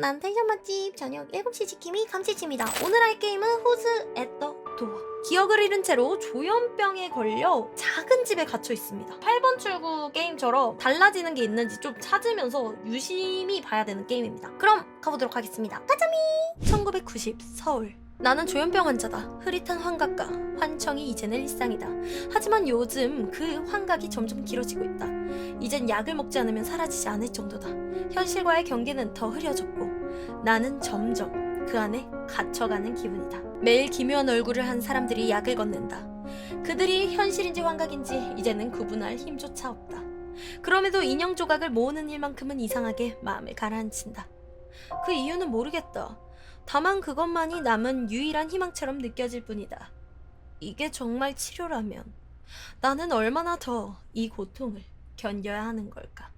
난 텐션 맛집 저녁 7시 지킴이 감치치입니다. 오늘 할 게임은 호즈 앳더 도어 기억을 잃은 채로 조현병에 걸려 작은 집에 gat혀 있습니다. 8번 출구 게임처럼 달라지는 게 있는지 좀 찾으면서 유심히 봐야 되는 게임입니다. 그럼 가보도록 하겠습니다. 가자미! 1990 서울 나는 조현병 환자다. 흐릿한 환각과 환청이 이제는 일상이다. 하지만 요즘 그 환각이 점점 길어지고 있다. 이젠 약을 먹지 않으면 사라지지 않을 정도다. 현실과의 경계는 더 흐려졌고 나는 점점 그 안에 갇혀가는 기분이다. 매일 기묘한 얼굴을 한 사람들이 약을 건넨다. 그들이 현실인지 환각인지 이제는 구분할 힘조차 없다. 그럼에도 인형 조각을 모으는 일만큼은 이상하게 마음을 가라앉힌다. 그 이유는 모르겠다. 다만 그것만이 남은 유일한 희망처럼 느껴질 뿐이다. 이게 정말 치료라면 나는 얼마나 더 이 고통을 견뎌야 하는 걸까?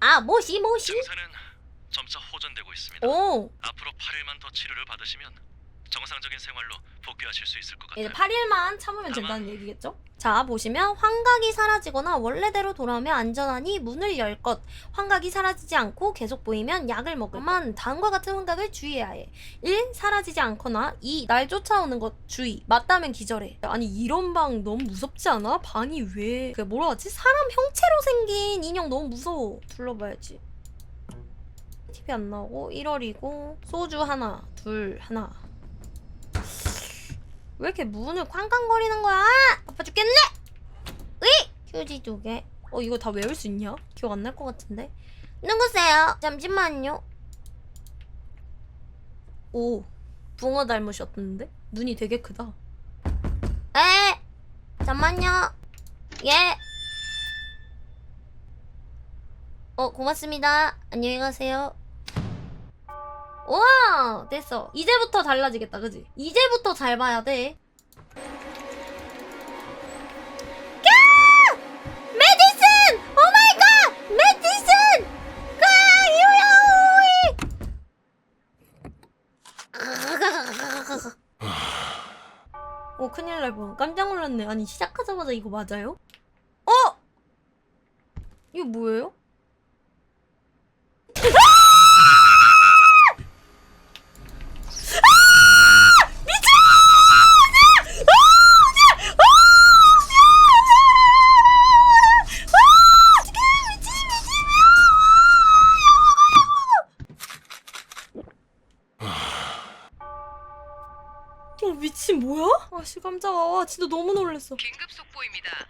아, 모시. 증세는 점차 호전되고 있습니다. 오, 앞으로 8일만 더 치료를 받으시면 정상적인 생활로 복귀하실 수 있을 것 같아요. 이제 8일만 참으면 된다는 얘기겠죠? 자, 보시면 환각이 사라지거나 원래대로 돌아오면 안전하니 문을 열 것. 환각이 사라지지 않고 계속 보이면 약을 먹을만 다음과 같은 환각을 주의해야 해. 1. 사라지지 않거나 2. 날 쫓아오는 것 주의. 맞다면 기절해. 아니 이런 방 너무 무섭지 않아? 방이 왜... 그 뭐라 하지? 사람 형체로 생긴 인형 너무 무서워. 둘러봐야지. TV 안 나오고 1월이고 소주 하나, 둘, 하나. 왜 이렇게 문을 쾅쾅거리는 거야? 아파 죽겠네! 으이! 휴지 두 개. 어, 이거 다 외울 수 있냐? 기억 안 날 것 같은데. 누구세요? 잠시만요. 오, 붕어 닮으셨는데? 눈이 되게 크다. 에! 잠만요. 예. 어, 고맙습니다. 안녕히 가세요. 와 됐어 이제부터 달라지겠다 그지 이제부터 잘 봐야 돼 야! 메디슨 오마이갓 메디슨 가오 큰일 날 뻔. 깜짝 놀랐네. 아니 시작하자마자 이거 맞아요? 어? 이거 뭐예요? 어 미친 뭐야? 아씨 깜짝아 아, 진짜 너무 놀랐어 긴급 속보입니다.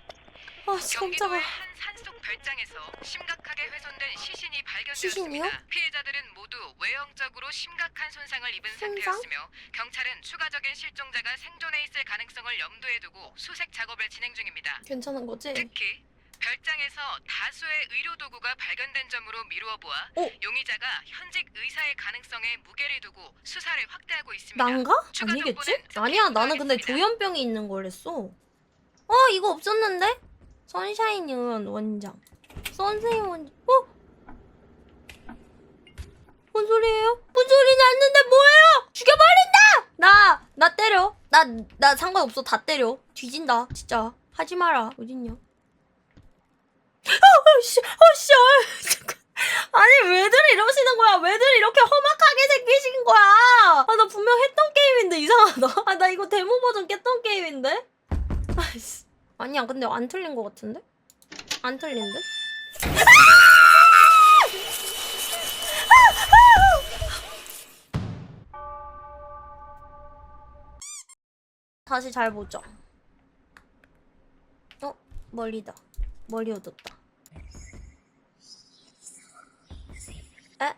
아씨 깜짝아 경기도의 한 산속 별장에서 심각하게 훼손된 시신이 시신이요? 발견되었습니다. 피해자들은 모두 외형적으로 심각한 손상을 입은 손상? 상태였으며 경찰은 추가적인 실종자가 생존해 있을 가능성을 염두에 두고 수색 작업을 진행 중입니다. 괜찮은 거지? 특히 별장에서 다수의 의료 도구가 발견된 점으로 미루어 보아 어? 용의자가 현직 의사의 가능성에 무게를 두고 수사를 확대하고 있습니다. 난가? 추가 아니겠지? 정보는 아니야 나는 근데. 조현병이 있는 걸 했어 어 이거 없었는데? 선샤인 의원 원장 선생님 원장 어? 뭔 소리예요? 뭔 소리 났는데 뭐예요? 죽여버린다! 나! 나 때려 나, 나 상관없어 다 때려 뒤진다 진짜 하지 마라 어딨냐 어씨 어씨 잠깐 아니 왜들 이러시는 거야? 왜들 이렇게 험악하게 생기신 거야? 아 나 분명 했던 게임인데 이상하다. 아 나 이거 데모 버전 깼던 게임인데? 아이씨. 아니야 근데 안 틀린 거 같은데? 안 틀린 듯? 다시 잘 보자. 어? 멀리다. 머리 얻었다. 에?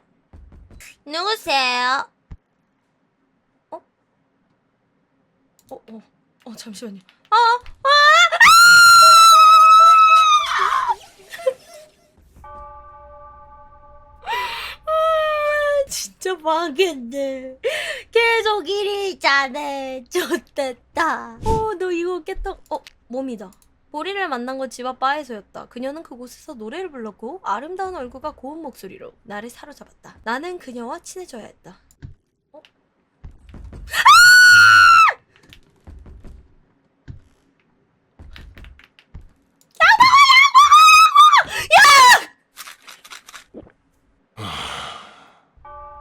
누구세요? 어? 어, 어, 어, 잠시만요. 아, 아! 아, 진짜 망했네. 계속 1위잖아. 좋됐다. 어, 너 이거 깼다. 어, 몸이다. 보리를 만난 건 집 앞 바에서였다. 그녀는 그곳에서 노래를 불렀고 아름다운 얼굴과 고운 목소리로 나를 사로잡았다. 나는 그녀와 친해져야 했다. 어? 아!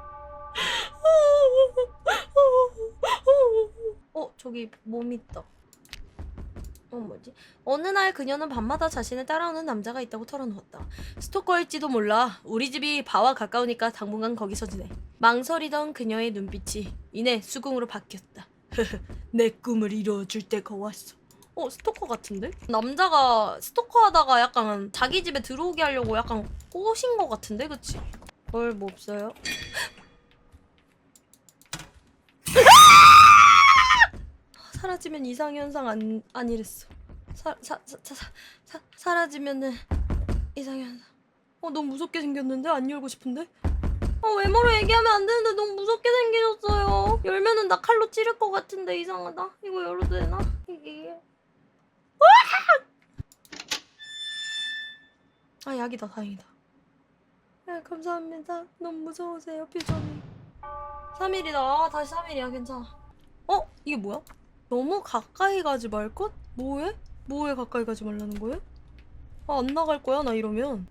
어, 저기 몸 있다. 어 뭐지? 어느 날 그녀는 밤마다 자신을 따라오는 남자가 있다고 털어놓았다. 스토커일지도 몰라. 우리 집이 바와 가까우니까 당분간 거기서 지내. 망설이던 그녀의 눈빛이 이내 수긍으로 바뀌었다. 내 꿈을 이루어줄 때가 왔어. 어 스토커 같은데? 남자가 스토커 하다가 약간 자기 집에 들어오게 하려고 약간 꼬신 것 같은데 그치? 뭘 뭐 없어요? 사라지면 이상현상 안, 아니랬어. 사, 사, 사, 사라지면은 이상현상. 어, 너무 무섭게 생겼는데? 안 열고 싶은데? 어, 외모로 얘기하면 안 되는데 너무 무섭게 생기셨어요. 열면은 나 칼로 찌를 것 같은데 이상하다. 이거 열어도 되나? 이게. 아, 약이다. 다행이다. 아, 감사합니다. 너무 무서우세요, 표정이. 3일이다. 아, 다시 3일이야. 괜찮아. 어? 이게 뭐야? 너무 가까이 가지 말 것? 뭐해? 뭐해 가까이 가지 말라는 거야? 아, 안 나갈 거야, 나 이러면.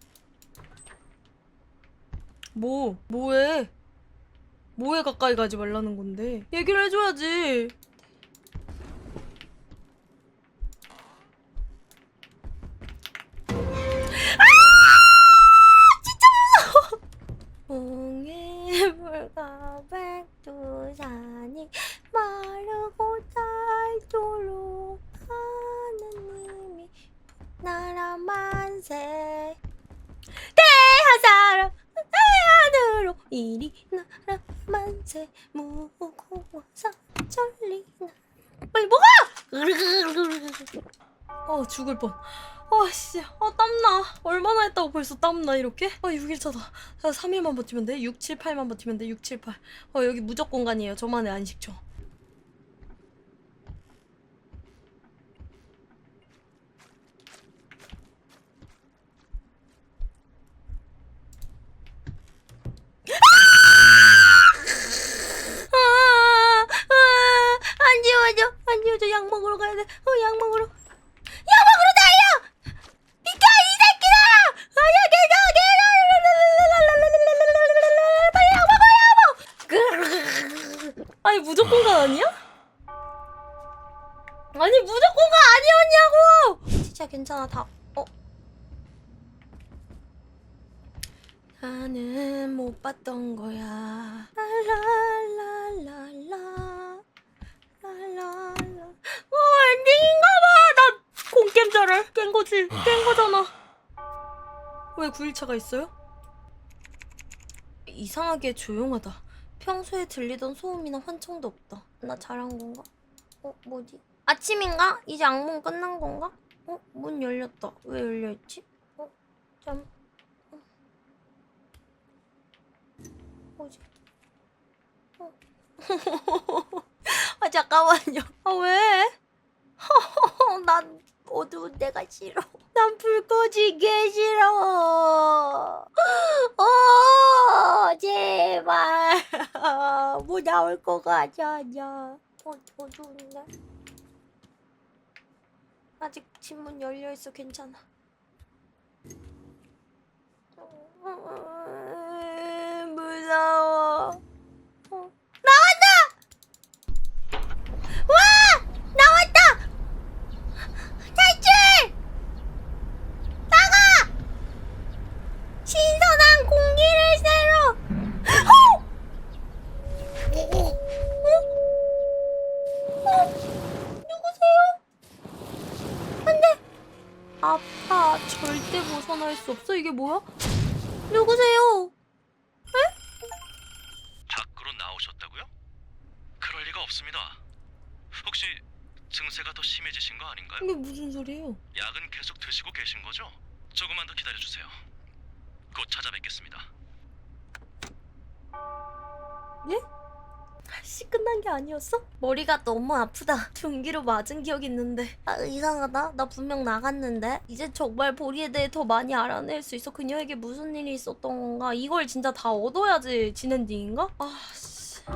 뭐? 뭐해? 뭐해 가까이 가지 말라는 건데? 얘기를 해줘야지. 몽에 물과 백두산이 마르고 닳도록 하느님이 나라 만세. 대하사람 대하늘로 이리 나라 만세. 무고와사 천리나. 빨리 먹어! 어 죽을 뻔. 아 씨. 아 땀나. 얼마나 했다고 벌써 땀나 이렇게? 아 6일차다 3일만 버티면 돼? 6, 7, 8만 버티면 돼? 6, 7, 8 어 여기 무적 공간이에요. 저만의 안식처 아, 아, 안 지워져 안 지워져 약 먹으러 가야 돼 어 약 먹으러 약 먹으러 달려 비켜 이 새끼다 아야 개자 개자 빨리 약 먹어 약 먹어 아니 무조건 가 아니야? 아니 무조건 가 아니었냐고 진짜 괜찮아 다 어? 나는 못 봤던 거야 라라 엔딩인가 봐 나 공겜 잘해 깬 거지 깬 거잖아 왜 9일차가 있어요? 이상하게 조용하다 평소에 들리던 소음이나 환청도 없다 나 잘한 건가? 어 뭐지? 아침인가? 이제 악몽 끝난 건가? 어? 문 열렸다 왜 열려있지? 어? 잠 어. 뭐지? 어. 아 잠깐만요 아 왜? 난 어두운 데가 싫어. 난 불 꺼지게 싫어. 어, 제발. 뭐 나올 거 같냐. 어, 어두운데? 아직 집 문 열려 있어. 괜찮아. 음, 무서워. 어. 나왔다! 와! 나왔다! 탈출! 나가! 신선한 공기를 새로! 어? 어? 어? 누구세요? 안 돼! 아파. 절대 벗어날 수 없어. 이게 뭐야? 누구세요? 밖으로 나오셨다고요? 그럴 리가 없습니다. 혹시 증세가 더 심해지신 거 아닌가요? 이게 무슨 소리예요? 약은 계속 드시고 계신 거죠? 조금만 더 기다려 주세요. 곧 찾아뵙겠습니다. 씨 끝난 게 아니었어? 머리가 너무 아프다. 둔기로 맞은 기억 있는데. 아 이상하다. 나 분명 나갔는데. 이제 정말 보리에 대해 더 많이 알아낼 수 있어. 그녀에게 무슨 일이 있었던 건가? 이걸 진짜 다 얻어야지 진엔딩인가? 아 씨.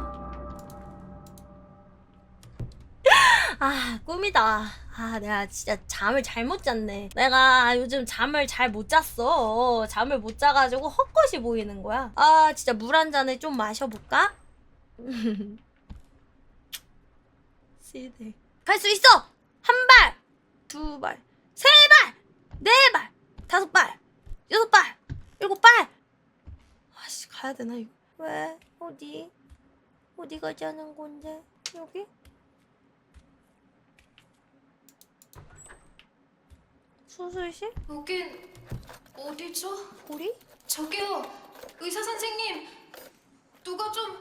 아 꿈이다. 아 내가 진짜 잠을 잘못 잤네. 내가 요즘 잠을 잘 못 잤어. 잠을 못 자가지고 헛것이 보이는 거야. 아 진짜 물 한 잔을 좀 마셔볼까? 시대. 갈수 있어! 한 발! 두 발! 세 발! 네 발! 다섯 발! 여섯 발! 일곱 발! 아씨 가야 되나 이거 왜? 어디? 어디 가자는 건데? 여기? 수술실? 여긴 어디죠? 고리? 저기요, 의사 선생님. 누가 좀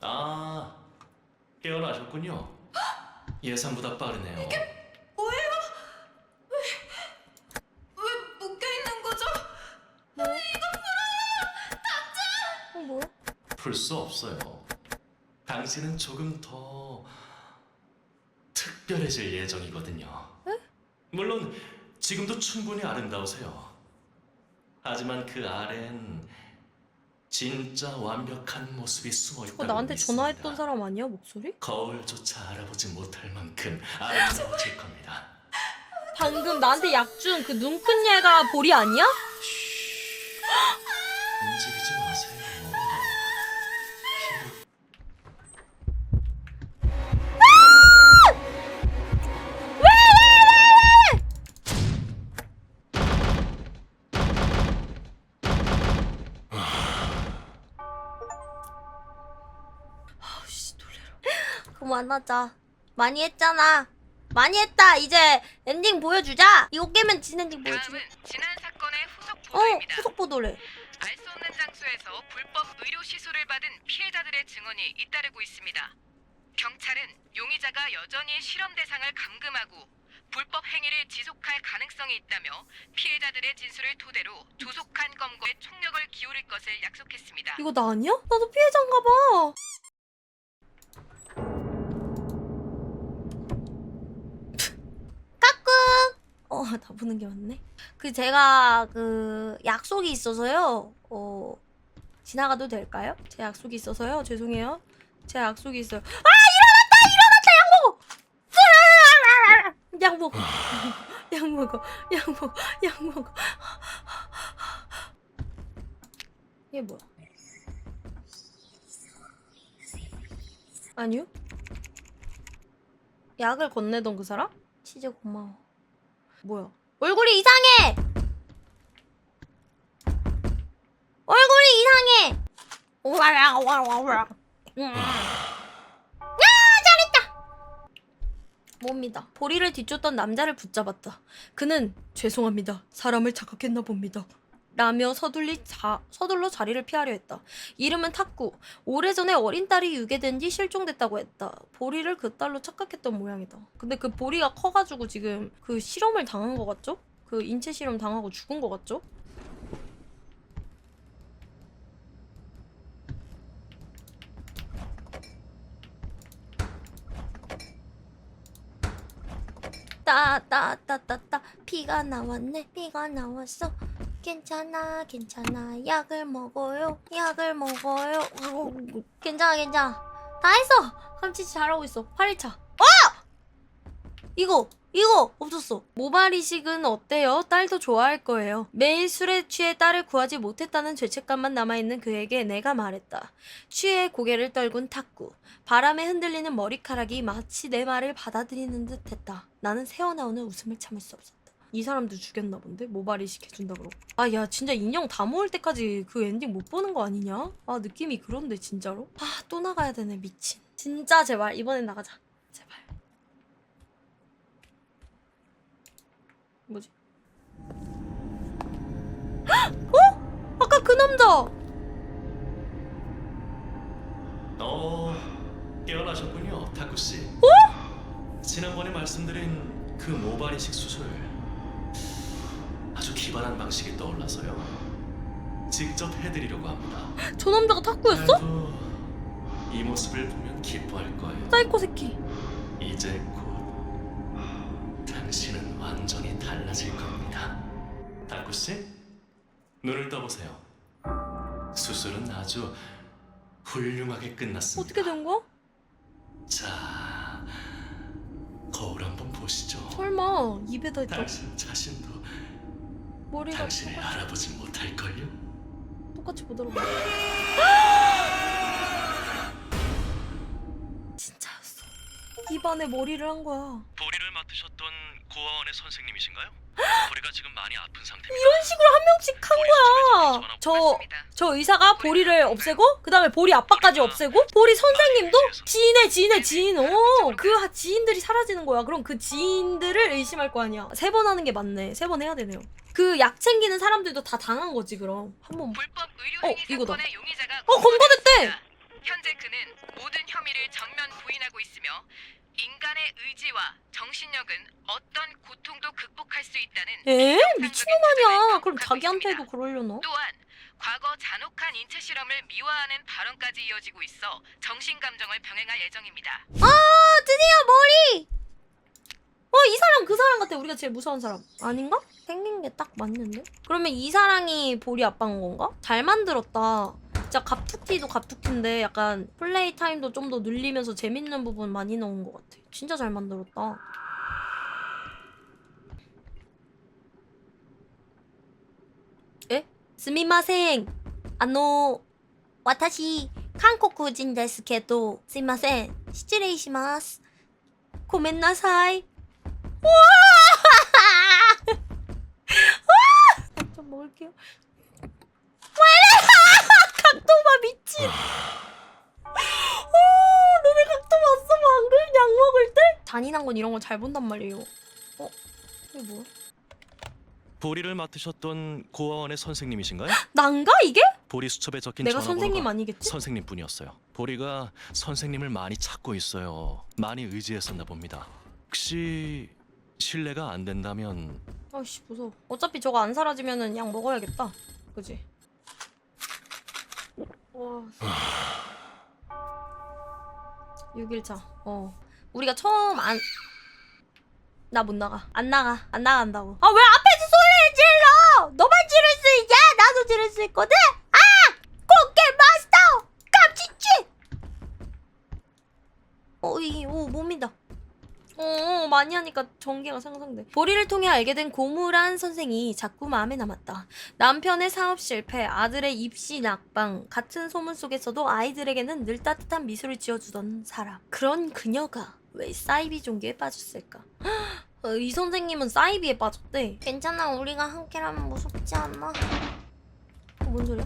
아, 깨어나셨군요. 예상보다 빠르네요. 뭐예요? 왜, 왜 묶여 있는 거죠? 뭐? 어 뭐야? 풀 수 없어요. 당신은 조금 더 특별해질 예정이거든요. 물론 지금도 충분히 아름다우세요. 하지만 그 아래엔 진짜 완벽한 모습이 숨어 있다고 그거 나한테 전화했던 사람 아니야 목소리? 거울조차 알아보지 못할 만큼 아름다워질 겁니다. 방금 나한테 약준 그 눈큰 얘가 볼이 아니야? 움직이지 마세요. 만하자 많이 했잖아 많이 했다 이제 엔딩 보여주자 이거 깨면 진 엔딩 보여주자 다음은 지난 사건의 후속 어 보도입니다. 후속 보도래 알 수 없는 장소에서 불법 의료 시술을 받은 피해자들의 증언이 잇따르고 있습니다. 경찰은 용의자가 여전히 실험 대상을 감금하고 불법 행위를 지속할 가능성이 있다며 피해자들의 진술을 토대로 조속한 검거에 총력을 기울일 것을 약속했습니다. 이거 나 아니야? 나도 피해자인가 봐 까꿍. 어 나 보는 게 맞네. 그 제가 그 약속이 있어서요. 어 지나가도 될까요? 제 약속이 있어서요. 죄송해요. 제 약속이 있어요. 아 일어났다! 먹어. 약 먹어. 약 먹어. 약 먹어. 이게 뭐야? 아니요? 약을 건네던 그 사람? 진짜 고마워. 뭐야? 얼굴이 이상해! 얼굴이 이상해! 와와와와와 야 잘했다! 뭡니다. 보리를 뒤쫓던 남자를 붙잡았다. 그는 죄송합니다. 사람을 착각했나 봅니다 라며 서둘리 자, 서둘러 자리를 피하려 했다. 이름은 탁구. 오래전에 어린 딸이 유괴된 뒤 실종됐다고 했다. 보리를 그 딸로 착각했던 모양이다. 근데 그 보리가 커가지고 지금 그 실험을 당한 것 같죠? 그 인체 실험 당하고 죽은 것 같죠? 따따따따따 피가 나왔네 피가 나왔어 괜찮아 괜찮아. 약을 먹어요 약을 먹어요. 괜찮아 괜찮아. 다 했어. 감치 잘하고 있어. 8일차. 어! 이거 이거 없었어. 모발 이식은 어때요? 딸도 좋아할 거예요. 매일 술에 취해 딸을 구하지 못했다는 죄책감만 남아있는 그에게 내가 말했다. 취해 고개를 떨군 탁구. 바람에 흔들리는 머리카락이 마치 내 말을 받아들이는 듯 했다. 나는 새어나오는 웃음을 참을 수 없었다 이 사람도 죽였나 본데 모발 이식 해준다 그러고 아 야 진짜 인형 다 모을 때까지 그 엔딩 못 보는 거 아니냐? 아 느낌이 그런데 진짜로? 아 또 나가야 되네 미친 진짜 제발 이번엔 나가자 제발 뭐지? 헉! 어? 아까 그 남자 어, 깨어나셨군요, 타쿠 씨. 어? 지난번에 말씀드린 그 모발 이식 수술 기발한 방식이 떠올라서요. 직접 해드리려고 합니다. 저 남자가 탁구였어? 이 모습을 보면 기뻐할 거예요. 사이코 새끼 이제 곧 당신은 완전히 달라질 겁니다. 타쿠 씨, 눈을 떠보세요. 수술은 아주 훌륭하게 끝났습니다. 어떻게 된 거야? 자, 거울 한번 보시죠. 설마 입에다 있다 당신 자신도 머리가 당신을 알아보지 못할걸요? 똑같이 보더라고. 진짜였어. 입안에 머리를 한 거야. 보리를 맡으셨던 고아원의 선생님이신가요? 보리가 지금 많이 아픈 상태입니다. 이런 식으로 한 명씩 한 거야. 저 맞습니다. 저 의사가 보리를 없애고 그 다음에 보리 아빠까지 없애고 보리 선생님도 지인의 지인의 지인. 어 그 지인들이 사라지는 거야. 그럼 그 지인들을 의심할 거 아니야. 세 번 하는 게 맞네. 세 번 해야 되네요 그 약 챙기는 사람들도 다 당한 거지 그럼 한번 불법 의료 어, 행위 이거다. 사건의 용의자가 어, 검거됐대! 검거됐습니다. 현재 그는 모든 혐의를 정면 부인하고 있으며 인간의 의지와 정신력은 어떤 고통도 극복할 수 있다는 에 미친놈 아니야 그럼 자기한테도. 그러려나 또한 과거 잔혹한 인체 실험을 미화하는 발언까지 이어지고 있어 정신 감정을 병행할 예정입니다. 아 드디어 머리 어 이 사람 그 사람 같아 우리가 제일 무서운 사람 아닌가? 생긴 게 딱 맞는데? 그러면 이 사람이 보리 아빠인 건가? 잘 만들었다 진짜 갑툭튀도 갑툭튀인데 약간 플레이 타임도 좀 더 늘리면서 재밌는 부분 많이 넣은 것 같아 진짜 잘 만들었다 에? 스미마생 아노 私韓国人ですけどすいません失礼しますごめんなさいわあ 좀 먹을게요 각도봐 미친 오 너네 각도 봤어 방금 약 먹을 때? 잔인한 건 이런 걸잘 본단 말이에요 어? 이게 뭐야? 보리를 맡으셨던 고아원의 선생님이신가요? 난가 이게? 보리 수첩에 적힌 내가 전화번호가 선생님 아니겠지? 선생님뿐이었어요. 보리가 선생님을 많이 찾고 있어요. 많이 의지했었나 봅니다. 혹시 실례가 안 된다면. 아이씨 무서워. 어차피 저거 안 사라지면은 약 먹어야겠다. 그지? 와 6일차. 어. 우리가 처음 안 나 못 나가. 안 나가. 안 나간다고. 아 왜 앞에서 소리를 질러? 너만 지를 수 있냐? 나도 지를 수 있거든? 아! 꽃게 마스터! 깜찍지! 어 이 오 몸이다 어, 많이 하니까 전개가 상상돼. 보리를 통해 알게 된 고무란 선생이 자꾸 마음에 남았다. 남편의 사업 실패, 아들의 입시 낙방 같은 소문 속에서도 아이들에게는 늘 따뜻한 미소를 지어주던 사람. 그런 그녀가 왜 사이비 종교에 빠졌을까? 어, 이 선생님은 사이비에 빠졌대. 괜찮아, 우리가 함께라면 무섭지. 어, 뭔 소리야?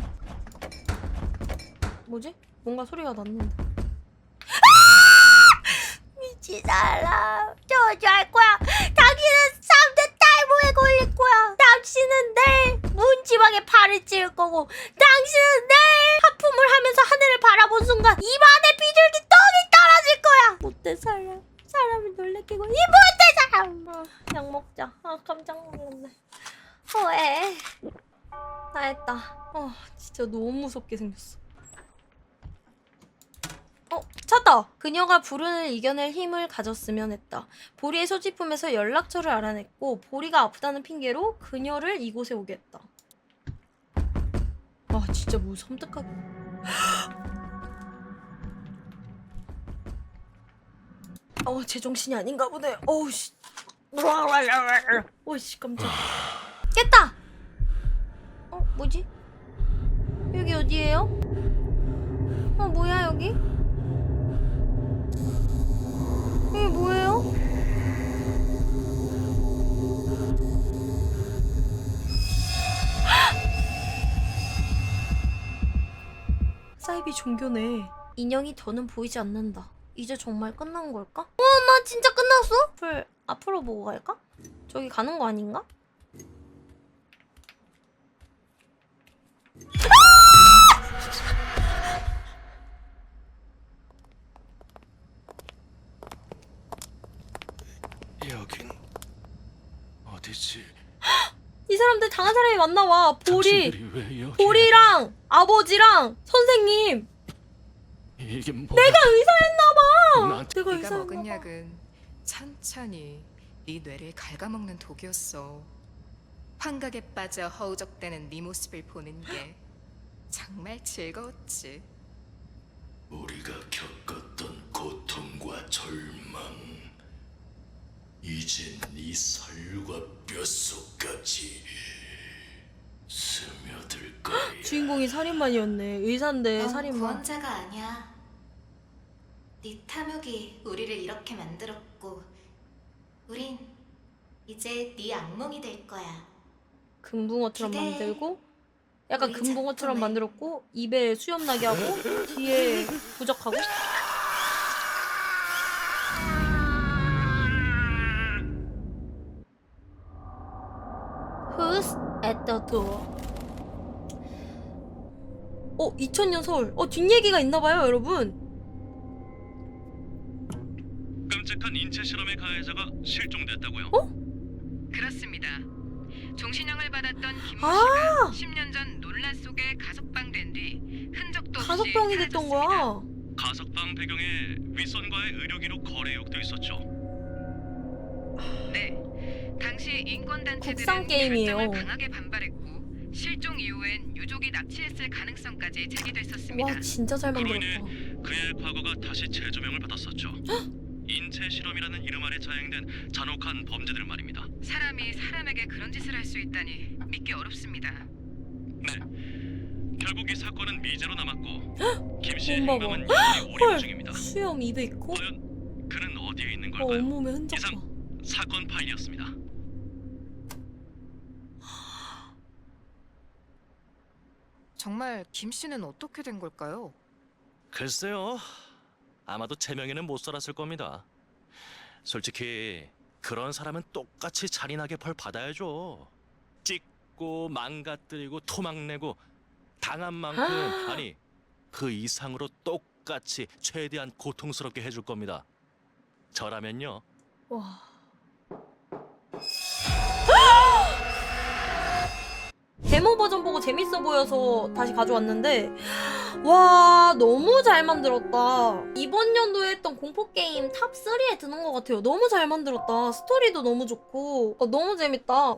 뭐지? 뭔가 소리가 났는데. 미친 사람 저주할 거야. 당신은 3대 탈모에 걸릴 거야. 당신은 내일 문지방에 팔을 찌를 거고 당신은 내일 하품을 하면서 하늘을 바라본 순간 입안에 비둘기 똥이 떨어질 거야. 못된 사람 사람을 놀래키고 이 못된 사람. 어, 약 먹자. 아 깜짝 놀랐네. 어에 다 했다. 어 진짜 너무 무섭게 생겼어. 어, 찾다! 그녀가 불운을 이겨낼 힘을 가졌으면 했다. 보리의 소지품에서 연락처를 알아냈고, 보리가 아프다는 핑계로 그녀를 이곳에 오게 했다. 아, 진짜 뭐 섬뜩하게. 어, 제정신이 아닌가 보네. 어우, 씨. 오씨, 깜짝. 깼다! 어, 뭐지? 여기 어디예요? 어, 뭐야, 여기? 이게 뭐예요? 사이비 종교네. 인형이 더는 보이지 않는다. 이제 정말 끝난 걸까? 어, 나 진짜 끝났어? 풀 앞으로 보고 갈까? 저기 가는 거 아닌가? 여긴 어디지? 이 사람들 당한 사람이 맞나 봐. 보리, 당신들이 왜 여기? 보리랑 아버지랑 선생님. 이게 뭐? 내가 의사였나 봐. 나한테 내가 네가 의사였나 먹은 봐. 약은 천천히 네 뇌를 갉아먹는 독이었어. 환각에 빠져 허우적대는 네 모습을 보는 게 정말 즐거웠지. 우리가 겪었던 고통과 절망 이젠 네 살과 뼛속까지 스며들 거야 주인공이 살인마이었네. 의사인데 넌 살인마. 구원자가 아니야. 네 탐욕이 우리를 이렇게 만들었고 우린 이제 네 악몽이 될 거야. 금붕어처럼 기대해. 만들고 약간 우리 금붕어처럼 작품을. 만들었고 입에 수염 나게 하고 뒤에 부적하고 Who's at the door? 어, 2000년 서울. 어, 뒷얘기가 있나봐요, 여러분. 끔찍한 인체 실험의 가해자가 실종됐다고요? 그렇습니다. 종신형을 받았던 김모 아! 씨가 10년 전 논란 속에 가석방된 뒤 흔적도 없이 가석방이 됐던 사라졌습니다. 거야. 가석방 배경에 윗선과의 의료 기록 거래 의혹도 있었죠. 네. 국산 게임이에요. 결정을 강하게 반발했고 실종 이후엔 유족이 납치했을 가능성까지 제기됐었습니다. 와, 진짜 잘 그로 만들었다. 그의 과거가 다시 재조명을 받았었죠. 인체 실험이라는 이름 아래 자행된 잔혹한 범죄들 말입니다. 사람이 사람에게 그런 짓을 할 수 있다니 믿기 어렵습니다. 네. 결국 이 사건은 미제로 남았고 김 씨의 행방은 여전히 오리무 헐. 중입니다. 수염 입에 있고 과연 그는 어디에 있는 어, 걸까요? 온몸에 흔적 이상 봐. 사건 파일이었습니다. 정말 김 씨는 어떻게 된 걸까요? 글쎄요. 아마도 제명에는 못 살았을 겁니다. 솔직히 그런 사람은 똑같이 잔인하게 벌 받아야죠. 찍고 망가뜨리고 토막내고 당한 만큼 아. 아니 그 이상으로 똑같이 최대한 고통스럽게 해줄 겁니다. 저라면요. 와. 데모 버전 보고 재밌어 보여서 다시 가져왔는데 와 너무 잘 만들었다. 이번 연도에 했던 공포게임 탑3에 드는 것 같아요. 너무 잘 만들었다. 스토리도 너무 좋고 어, 너무 재밌다